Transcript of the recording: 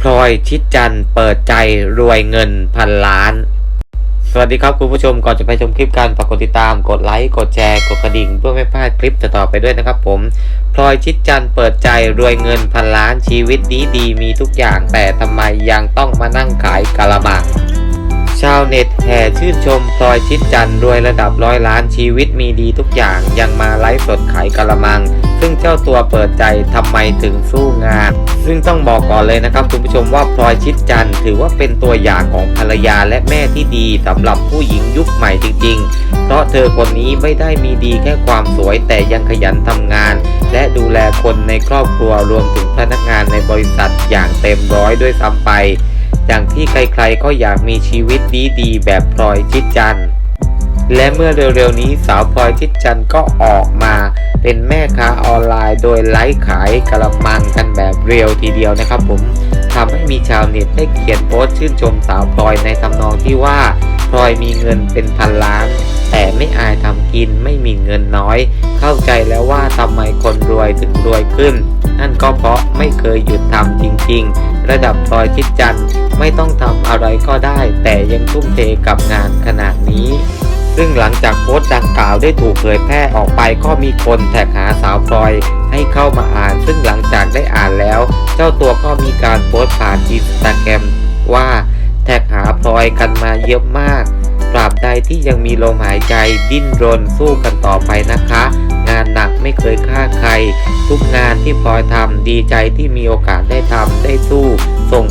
พลอยชิดจันทร์เปิดใจรวยเงินพันล้าน สวัสดีครับคุณผู้ชมก่อนจะไปชมคลิปการฝากกดติดตามกดไลค์กดแชร์กดกระดิ่งเพื่อไม่พลาดคลิปต่อๆไปด้วยนะครับผม พลอยชิดจันทร์เปิดใจรวยเงินพันล้านชีวิตดีดีมีทุกอย่าง แต่ทำไมยังต้องมานั่งขายกะละมัง ชาวเน็ตแห่ชื่นชมพลอยชิดจันทร์รวยระดับร้อยล้านชีวิตมีดีทุกอย่างยังมาไลฟ์สดขายกะละมัง ซึ่งเจ้าตัวเปิดใจทำไมถึงสู้งาน ซึ่งต้องบอกก่อนเลยนะครับคุณผู้ชมว่าพลอยชิดจันทร์ถือว่าเป็นตัวอย่างของภรรยาและแม่ที่ดีสำหรับผู้หญิงยุคใหม่จริง ๆ เพราะเธอคนนี้ไม่ได้มีดีแค่ความสวยแต่ยังขยันทำงาน และดูแลคนในครอบครัวรวมถึงพนักงานในบริษัทอย่างเต็มร้อยด้วยซ้ำไป อย่างที่ใครๆก็อยากมีชีวิตดีๆ แบบพลอยชิดจันทร์และเมื่อเร็วๆนี้สาวพลอยชิดจันทร์ก็ออกมาเป็นแม่ค้าออนไลน์โดยไลฟ์ขายกระมังกันแบบเรียวทีเดียวนะครับผมทำให้มีชาวเน็ตได้เขียนโพสต์ชื่นชมสาวพลอยในทำนองที่ว่าพลอยมีเงินเป็นพันล้าน แต่ไม่อายทำกินไม่มีเงินน้อย เข้าใจแล้วว่าทำไมคนรวยถึงรวยขึ้น นั่นก็เพราะไม่เคยหยุดทำจริงๆ ระดับพลอยชิดจันทร์ ไม่ต้องทำอะไรก็ได้ แต่ยังทุ่มเทกับงานขนาดนี้ ซึ่งหลังจากโพสต์ดังกล่าวได้ถูกเผยแพร่ออกไปก็มีคนแท็กหาสาวพลอยให้เข้ามาอ่าน ซึ่งหลังจากได้อ่านแล้ว เจ้าตัวก็มีการโพสต์ผ่านอินสตาแกรมว่าแท็กหาพลอยกันมาเยอะมากตราบใดที่ยังมีลมหายใจดิ้นรนสู้กันต่อไปนะคะ งานหนักไม่เคยฆ่าใคร ทุกงานที่พลอยทำดีใจที่มีโอกาสได้ทำได้สู้ส่ง